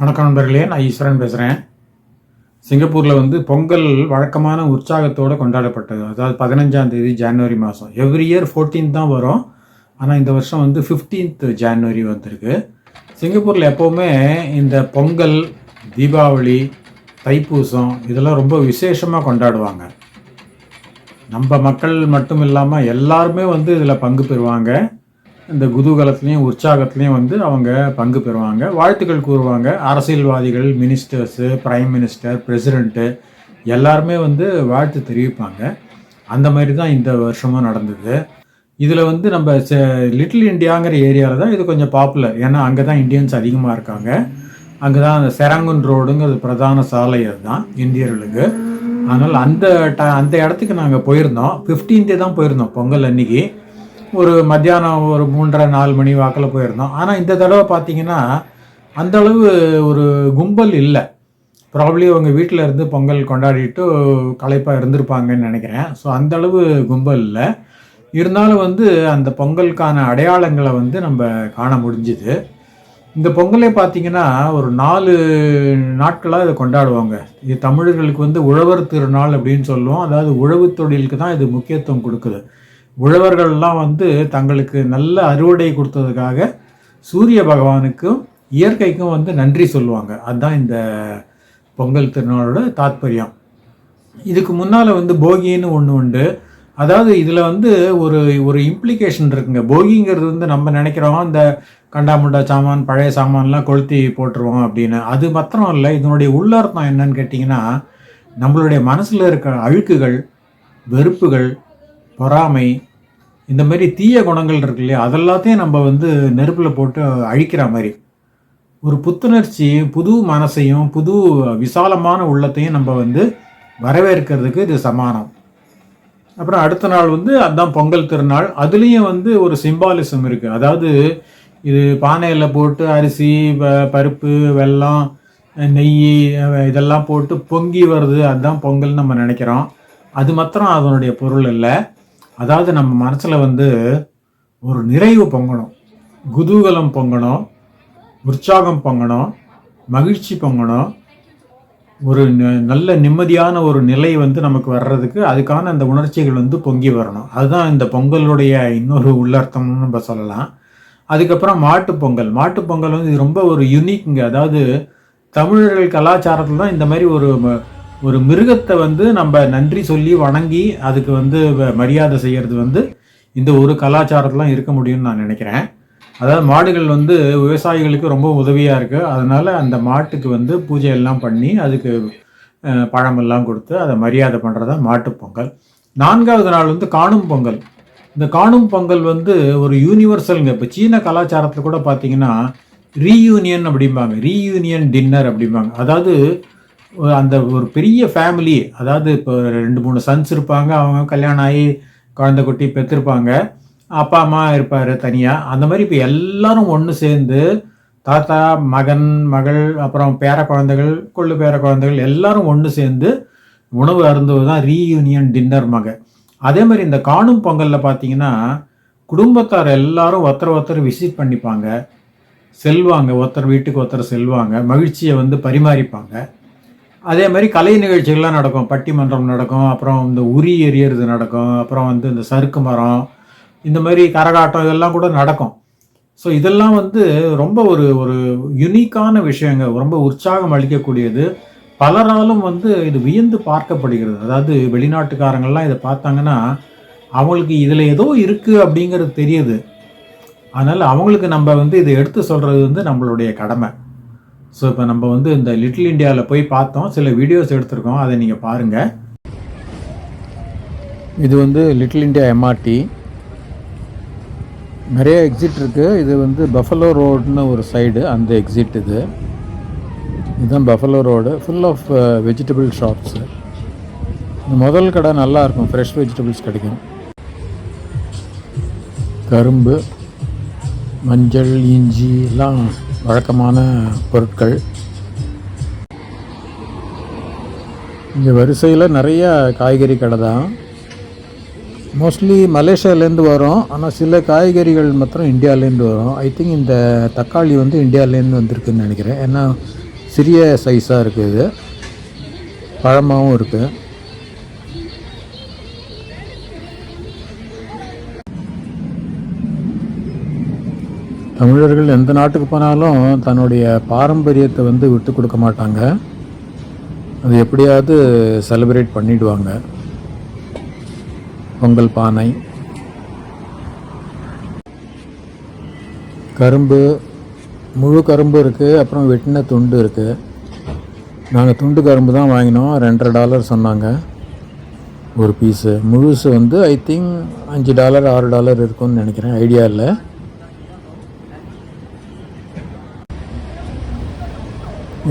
வணக்கம் நண்பர்களே நான் ஈஸ்வரன் பேசுகிறேன் சிங்கப்பூரில் வந்து பொங்கல் வழக்கமான உற்சாகத்தோடு கொண்டாடப்பட்டது. அதாவது பதினஞ்சாம் தேதி ஜனவரி மாதம் எவ்ரி இயர் 14th தான் வரும். ஆனால் இந்த வருஷம் வந்து 15th ஜனவரி வந்திருக்கு. சிங்கப்பூரில் எப்போவுமே இந்த பொங்கல் தீபாவளி தைப்பூசம் இதெல்லாம் ரொம்ப விசேஷமாக கொண்டாடுவாங்க. நம்ம மக்கள் மட்டும் இல்லாமல் எல்லாருமே வந்து இதில் பங்கு பெறுவாங்க. இந்த குதூகலத்துலேயும் உற்சாகத்துலேயும் வந்து அவங்க பங்கு பெறுவாங்க. வாழ்த்துக்கள் கூறுவாங்க. அரசியல்வாதிகள் மினிஸ்டர்ஸு பிரைம் மினிஸ்டர் பிரசிடெண்ட்டு எல்லாருமே வந்து வாழ்த்து தெரிவிப்பாங்க. அந்த மாதிரி தான் இந்த வருஷமும் நடந்தது. இதில் வந்து நம்ம லிட்டில் இந்தியாங்கிற ஏரியாவில் தான் இது கொஞ்சம் பாப்புலர் ஏன்னா அங்கே தான் இந்தியன்ஸ் அதிகமாக இருக்காங்க. அங்கே தான் அந்த செரங்குன் ரோடுங்கிறது பிரதான சாலை அதுதான் இந்தியர்களுக்கு. அதனால் அந்த ட அந்த இடத்துக்கு நாங்கள் போயிருந்தோம். 15th தான் போயிருந்தோம் பொங்கல் அன்னைக்கு. ஒரு மத்தியானம் ஒரு மூன்றரை நாலு மணி வாக்கில் போயிருந்தோம். ஆனால் இந்த தடவை பார்த்தீங்கன்னா அந்தளவு ஒரு கும்பல் இல்லை. ப்ராப்ளி அவங்க வீட்டில் இருந்து பொங்கல் கொண்டாடிட்டு களைப்பாக இருந்திருப்பாங்கன்னு நினைக்கிறேன். ஸோ அந்த அளவு கும்பல் இல்லை. இருந்தாலும் வந்து அந்த பொங்கலுக்கான அடையாளங்களை வந்து நம்ம காண முடிஞ்சுது. இந்த பொங்கலே பார்த்தீங்கன்னா ஒரு நாலு நாட்களாக இதை கொண்டாடுவாங்க. இது தமிழர்களுக்கு வந்து உழவர் திருநாள் அப்படின்னு சொல்லுவோம். அதாவது உழவு தொழிலுக்கு தான் இது முக்கியத்துவம் கொடுக்குது. உழவர்கள்லாம் வந்து தங்களுக்கு நல்ல அறுவடை கொடுத்ததுக்காக சூரிய பகவானுக்கும் இயற்கைக்கும் வந்து நன்றி சொல்லுவாங்க. அதுதான் இந்த பொங்கல் திருநாளோட தாத்பரியம். இதுக்கு முன்னால் வந்து போகின்னு ஒன்று உண்டு. அதாவது இதில் வந்து ஒரு ஒரு இம்ப்ளிகேஷன் இருக்குங்க. போகிங்கிறது வந்து நம்ம நினைக்கிறோம் இந்த கண்டாமுண்டா சாமான் பழைய சாமான்லாம் கொளுத்தி போட்டுருவோம் அப்படின்னு. அது மாத்திரம் இல்லை இதனுடைய உள்ளர்த்தம் என்னன்னு கேட்டிங்கன்னா நம்மளுடைய மனசில் இருக்க அழுக்குகள் வெறுப்புகள் பொறாமை இந்த மாதிரி தீய குணங்கள் இருக்கு இல்லையா? அதெல்லாத்தையும் நம்ம வந்து நெருப்பில் போட்டு அழிக்கிற மாதிரி. ஒரு புத்துணர்ச்சி புது மனசையும் புது விசாலமான உள்ளத்தையும் நம்ம வந்து வரவேற்கிறதுக்கு இது சமானம். அப்புறம் அடுத்த நாள் வந்து அதுதான் பொங்கல் திருநாள். அதுலேயும் வந்து ஒரு சிம்பாலிசம் இருக்குது அதாவது இது பானையில் போட்டு அரிசி ப- பருப்பு வெல்லம் நெய் இதெல்லாம் போட்டு பொங்கி வருது. அதுதான் பொங்கல் நம்ம நினைக்கிறோம். அது மாத்திரம் அதனுடைய பொருள் இல்லை. அதாவது நம்ம மனசில் வந்து ஒரு நிறைவு பொங்கணும். குதூகலம் பொங்கணும். உற்சாகம் பொங்கணும். மகிழ்ச்சி பொங்கணும். ஒரு ந- நல்ல நிம்மதியான ஒரு நிலை வந்து நமக்கு வர்றதுக்கு அதுக்கான அந்த உணர்ச்சிகள் வந்து பொங்கி வரணும். அதுதான் இந்த பொங்கலுடைய இன்னொரு உள்ளர்த்தம்னு நம்ம சொல்லலாம். அதுக்கப்புறம் மாட்டுப்பொங்கல் பொங்கல். பொங்கல் வந்து இது ரொம்ப ஒரு யுனிக்ங்க அதாவது தமிழர்கள் கலாச்சாரத்தில் தான் இந்த மாதிரி ஒரு ம- ஒரு மிருகத்தை வந்து நம்ம நன்றி சொல்லி வணங்கி அதுக்கு வந்து வ- மரியாதை செய்யறது வந்து இந்த ஒரு கலாச்சாரத்தில் இருக்க முடியும்னு நான் நினைக்கிறேன். அதாவது மாடுகள் வந்து விவசாயிகளுக்கு ரொம்ப உதவியாக இருக்குது அதனால் அந்த மாட்டுக்கு வந்து பூஜை எல்லாம் பண்ணி அதுக்கு பழமெல்லாம் கொடுத்து அதை மரியாதை பண்ணுறது தான் மாட்டுப் பொங்கல். நான்காவது நாள் வந்து காணும் பொங்கல். இந்த காணும் பொங்கல் வந்து ஒரு யூனிவர்சல்ங்க இப்போ சீன கலாச்சாரத்தில் கூட பார்த்தீங்கன்னா ரீயூனியன் அப்படிம்பாங்க. ரீயூனியன் டின்னர் அப்படிம்பாங்க. அதாவது அந்த ஒரு பெரிய ஃபேமிலி அதாவது இப்போ ரெண்டு மூணு சன்ஸ் இருப்பாங்க அவங்க கல்யாணம் ஆகி குழந்தை குட்டி பெற்றிருப்பாங்க அப்பா அம்மா இருப்பார் தனியாக அந்த மாதிரி இப்போ எல்லாரும் ஒன்று சேர்ந்து தாத்தா மகன் மகள் அப்புறம் பேர குழந்தைகள் கொள்ளு பேர குழந்தைகள் எல்லாரும் ஒன்று சேர்ந்து உணவு அருந்துவது தான் ரீயூனியன் டின்னர் மக. அதே மாதிரி இந்த காணும் பொங்கலில் பார்த்தீங்கன்னா குடும்பத்தார் எல்லாரும் ஒருத்தர் ஒருத்தர் விசிட் பண்ணிப்பாங்க. செல்வாங்க ஒருத்தர் வீட்டுக்கு ஒருத்தர் செல்வாங்க. மகிழ்ச்சியை வந்து பரிமாறிப்பாங்க. அதே மாதிரி கலை நிகழ்ச்சிகள்லாம் நடக்கும். பட்டிமன்றம் நடக்கும். அப்புறம் இந்த உரி எரியறது நடக்கும். அப்புறம் வந்து இந்த சறுக்கு மரம் இந்த மாதிரி கரகாட்டம் இதெல்லாம் கூட நடக்கும். ஸோ இதெல்லாம் வந்து ரொம்ப ஒரு ஒரு யுனிக்கான விஷயங்க. ரொம்ப உற்சாகம் அளிக்கக்கூடியது. பலராலும் வந்து இது வியந்து பார்க்கப்படுகிறது. அதாவது வெளிநாட்டுக்காரங்கள்லாம் இதை பார்த்தாங்கன்னா அவங்களுக்கு இதில் ஏதோ இருக்குது அப்படிங்கிறது தெரியுது. அதனால் அவங்களுக்கு நம்ம வந்து இதை எடுத்து சொல்கிறது வந்து நம்மளுடைய கடமை. ஸோ இப்போ நம்ம வந்து இந்த லிட்டில் இந்தியாவில் போய் பார்த்தோம். சில வீடியோஸ் எடுத்திருக்கோம். அதை நீங்கள் பாருங்கள் இது வந்து லிட்டில் இந்தியா எம்ஆர்டி நிறைய எக்ஸிட் இருக்குது இது வந்து பஃபலோ ரோடுன்னு ஒரு சைடு அந்த எக்ஸிட் இது. இதுதான் buffalo road full of vegetable shops இந்த முதல் கடை நல்லா இருக்கும். ஃப்ரெஷ் வெஜிடபிள்ஸ் கிடைக்கும். கரும்பு மஞ்சள் இஞ்சி எல்லாம் வழக்கமான பொருட்கள். இங்கே வரிசையில் நிறைய காய்கறி கடை தான். மோஸ்ட்லி மலேசியாலேருந்து வரும். ஆனால் சில காய்கறிகள் மாத்திரம் இந்தியாவிலேருந்து வரும். ஐ திங்க் இந்த தக்காளி வந்து இந்தியாவிலேருந்து வந்திருக்குன்னு நினைக்கிறேன். ஏன்னா சிறிய சைஸாக இருக்குது. இது பழமாகவும் இருக்குது தமிழர்கள் எந்த நாட்டுக்கு போனாலும் தன்னுடைய பாரம்பரியத்தை வந்து விட்டு கொடுக்க மாட்டாங்க. அது எப்படியாவது செலிப்ரேட் பண்ணிடுவாங்க. பொங்கல் பானை கரும்பு முழு கரும்பு இருக்குது அப்புறம் வெட்டின துண்டு இருக்குது நாங்கள் துண்டு கரும்பு தான் வாங்கினோம். ரெண்டரை டாலர் சொன்னாங்க. ஒரு பீஸு முழுசு வந்து ஐ திங்க் அஞ்சு டாலர் ஆறு டாலர் இருக்கும்னு நினைக்கிறேன். ஐடியா இல்லை.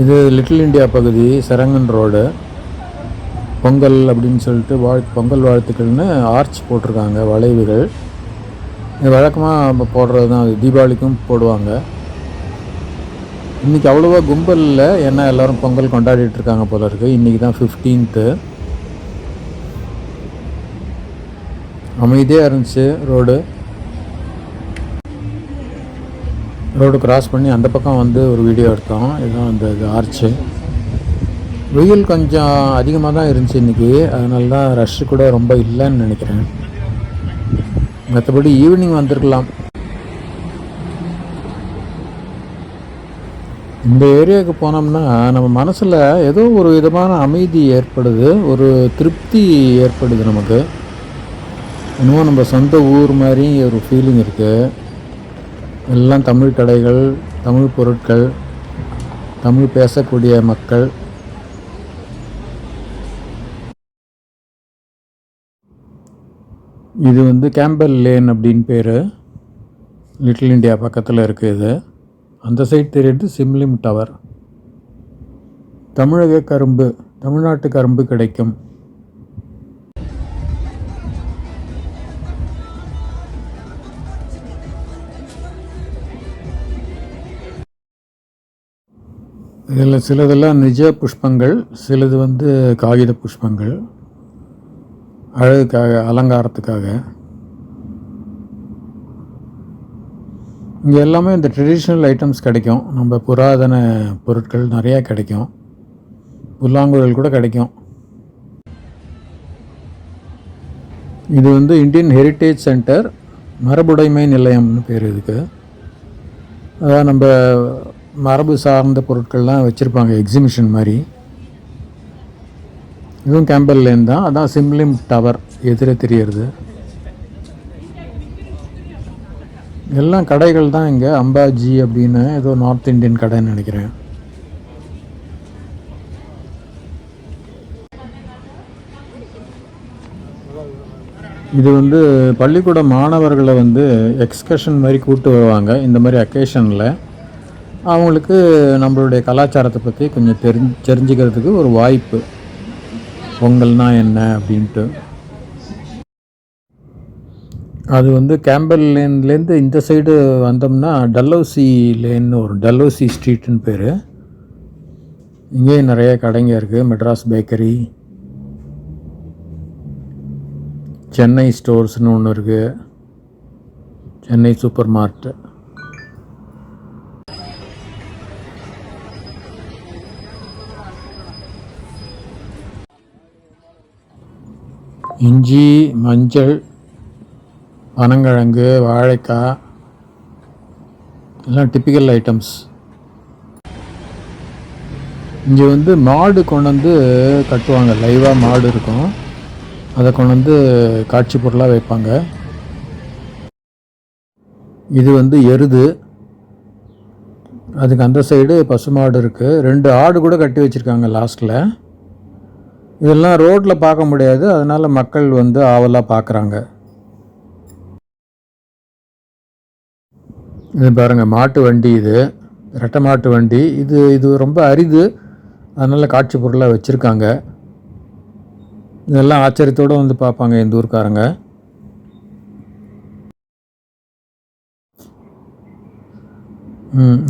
இது லிட்டில் இந்தியா பகுதி சரங்கன் ரோடு. பொங்கல் அப்படின்னு சொல்லிட்டு வாழ் பொங்கல் வாழ்த்துக்கள்னு ஆர்ச் போட்டிருக்காங்க வளைவுகள். இது வழக்கமாக போடுறது தான் தீபாவளிக்கும் போடுவாங்க. இன்றைக்கி அவ்வளோவா கும்பல் இல்லை ஏன்னா எல்லோரும் பொங்கல் கொண்டாடிட்டு இருக்காங்க போல இருக்குது இன்றைக்கி தான் ஃபிஃப்டீன்த்து அமைதியாக இருந்துச்சு ரோடு. ரோடு கிராஸ் பண்ணி அந்த பக்கம் வந்து ஒரு வீடியோ எடுத்தோம். இதுதான் அந்த இது ஆர்ச்சு வெயில் கொஞ்சம் அதிகமாக தான் இருந்துச்சு இன்றைக்கி அதனால தான் ரஷ்ஷு கூட ரொம்ப இல்லைன்னு நினைக்கிறேன். மற்றபடி ஈவினிங் வந்திருக்கலாம். இந்த ஏரியாவுக்கு போனோம்னா நம்ம மனசில் ஏதோ ஒரு விதமான அமைதி ஏற்படுது. ஒரு திருப்தி ஏற்படுது நமக்கு. இன்னும் நம்ம சொந்த ஊர் மாதிரி ஒரு ஃபீலிங் இருக்குது எல்லாம் தமிழ் கடைகள் தமிழ் பொருட்கள் தமிழ் பேசக்கூடிய மக்கள். இது வந்து கேம்பல் லேன் அப்படின்னு பேர். லிட்டில் இந்தியா பக்கத்தில் இருக்குது இது. அந்த சைட் தெரியுது சிம்லிம் டவர் தமிழக கரும்பு தமிழ்நாட்டு கரும்பு கிடைக்கும். இதில் சிலதெல்லாம் நிஜ புஷ்பங்கள் சிலது வந்து காகித புஷ்பங்கள் அழகுக்காக அலங்காரத்துக்காக. இங்கே எல்லாமே இந்த ட்ரெடிஷ்னல் ஐட்டம்ஸ் கிடைக்கும். நம்ம புராதன பொருட்கள் நிறையா கிடைக்கும். புல்லாங்குழல் கூட கிடைக்கும். இது வந்து இந்தியன் ஹெரிட்டேஜ் சென்டர் மரபுடைமை நிலையம்னு பேர் இதுக்கு. அதான் நம்ம மரபு சார்ந்த பொருட்கள்லாம் வச்சுருப்பாங்க எக்ஸிபிஷன் மாதிரி. இதுவும் கேம்பல் லேன் தான். அதான் சிம்லிம் டவர் எதிரே தெரியறது எல்லாம் கடைகள் தான் இங்கே. அம்பாஜி அப்படின்னு ஏதோ நார்த் இந்தியன் கடைன்னு நினைக்கிறேன். இது வந்து பள்ளிக்கூட மாணவர்களை வந்து எக்ஸ்கர்ஷன் மாதிரி கூப்பிட்டு வருவாங்க. இந்த மாதிரி அக்கேஷனில் அவங்களுக்கு நம்மளுடைய கலாச்சாரத்தை பற்றி கொஞ்சம் தெரிஞ்சு தெரிஞ்சுக்கிறதுக்கு ஒரு வாய்ப்பு. பொங்கல்னால் என்ன அப்படின்ட்டு. அது வந்து கேம்பல் லேன்லேருந்து இந்த சைடு வந்தோம்னா டல்லோசி லேன் ஒரு டல்லோசி ஸ்ட்ரீட்டுன்னு பேர். இங்கேயும் நிறைய கடைங்க இருக்குது மெட்ராஸ் பேக்கரி சென்னை ஸ்டோர்ஸ்னு ஒன்று இருக்குது சென்னை சூப்பர் மார்ட்டு இஞ்சி மஞ்சள் பனங்கிழங்கு வாழைக்காய் எல்லாம் டிப்பிக்கல் ஐட்டம்ஸ் இங்கே வந்து மாடு கொண்டு வந்து கட்டுவாங்க. லைவாக மாடு இருக்கும். அதை கொண்டு வந்து காட்சி பொருளாக வைப்பாங்க. இது வந்து எருது. அதுக்கு அந்த சைடு பசுமாடு இருக்குது ரெண்டு ஆடு கூட கட்டி வச்சுருக்காங்க லாஸ்ட்டில் இதெல்லாம் ரோட்டில் பார்க்க முடியாது. அதனால் மக்கள் வந்து ஆவலாக பார்க்குறாங்க. இது பாருங்கள் மாட்டு வண்டி இது. ரெட்டை மாட்டு வண்டி. இது இது ரொம்ப அரிது. அதனால் காட்சி பொருளாக வச்சுருக்காங்க. இதெல்லாம் ஆச்சரியத்தோடு வந்து பார்ப்பாங்க இந்த ஊர்க்காரங்க.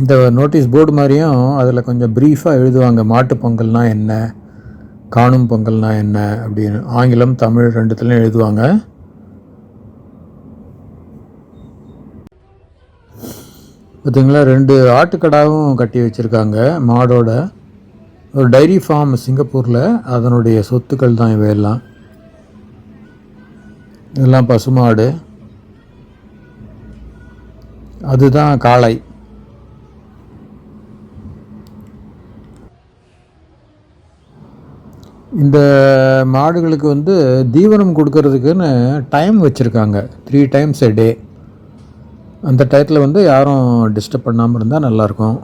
இந்த நோட்டீஸ் போர்டு மாதிரியும் அதில் கொஞ்சம் ப்ரீஃபாக எழுதுவாங்க. மாட்டுப் பொங்கல்னால் என்ன? காணும் பொங்கல்னா என்ன அப்படின்னு. ஆங்கிலம் தமிழ் ரெண்டுத்துலையும் எழுதுவாங்க. பார்த்தீங்களா ரெண்டு ஆட்டுக்கடாவும் கட்டி வச்சுருக்காங்க மாடோட. ஒரு டைரி ஃபார்ம் சிங்கப்பூரில் அதனுடைய சொத்துக்கள் தான் இவையெல்லாம் இதெல்லாம் பசுமாடு. அதுதான் காளை. இந்த மாடுகளுக்கு வந்து தீவனம் கொடுக்கறதுக்குன்னு டைம் வச்சுருக்காங்க. த்ரீ டைம்ஸ் எ டே அந்த டயத்தில் வந்து யாரும் டிஸ்டர்ப் பண்ணாமல் இருந்தால் நல்லாயிருக்கும்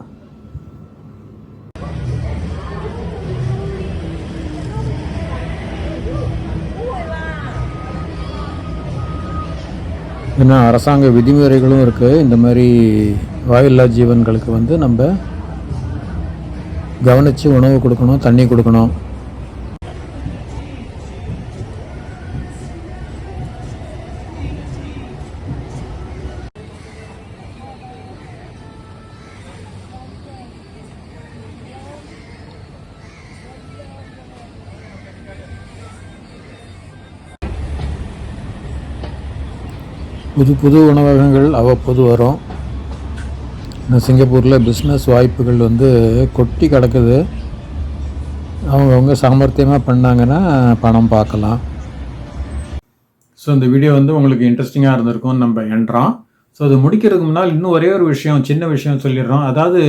ஏன்னா அரசாங்க விதிமுறைகளும் இருக்குது இந்த மாதிரி வாயில்லா ஜீவன்களுக்கு வந்து நம்ம கவனித்து உணவு கொடுக்கணும் தண்ணி கொடுக்கணும். புது புது உணவகங்கள் அவ்வப்போது வரும். இந்த சிங்கப்பூரில் பிஸ்னஸ் வாய்ப்புகள் வந்து கொட்டி கிடக்குது. அவங்கவுங்க சாமர்த்தியமாக பண்ணாங்கன்னா பணம் பார்க்கலாம். ஸோ இந்த வீடியோ வந்து உங்களுக்கு இன்ட்ரெஸ்டிங்காக இருந்திருக்கும் நம்ம எண்றோம். ஸோ அது முடிக்கிறதுக்கு முன்னால் இன்னும் ஒரே ஒரு விஷயம் சின்ன விஷயம் சொல்லிடுறோம். அதாவது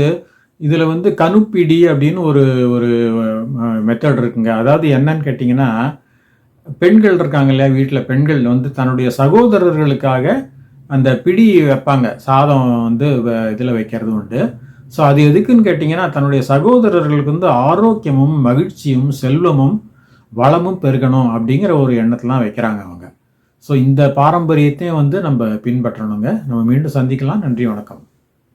இதில் வந்து கணுப்பிடி அப்படின்னு ஒரு ஒரு மெத்தட் இருக்குங்க. அதாவது என்னன்னு கேட்டிங்கன்னா பெண்கள் இருக்காங்க இல்லையா வீட்டில் பெண்கள் வந்து தன்னுடைய சகோதரர்களுக்காக அந்த பிடி வைப்பாங்க. சாதம் வந்து இதில் வைக்கிறது உண்டு. ஸோ அது எதுக்குன்னு கேட்டிங்கன்னா தன்னுடைய சகோதரர்களுக்கு வந்து ஆரோக்கியமும் மகிழ்ச்சியும் செல்வமும் வளமும் பெருகணும் அப்படிங்கிற ஒரு எண்ணத்தெலாம் வைக்கிறாங்க அவங்க. ஸோ இந்த பாரம்பரியத்தையும் வந்து நம்ம பின்பற்றணுங்க. நம்ம மீண்டும் சந்திக்கலாம். நன்றி வணக்கம்.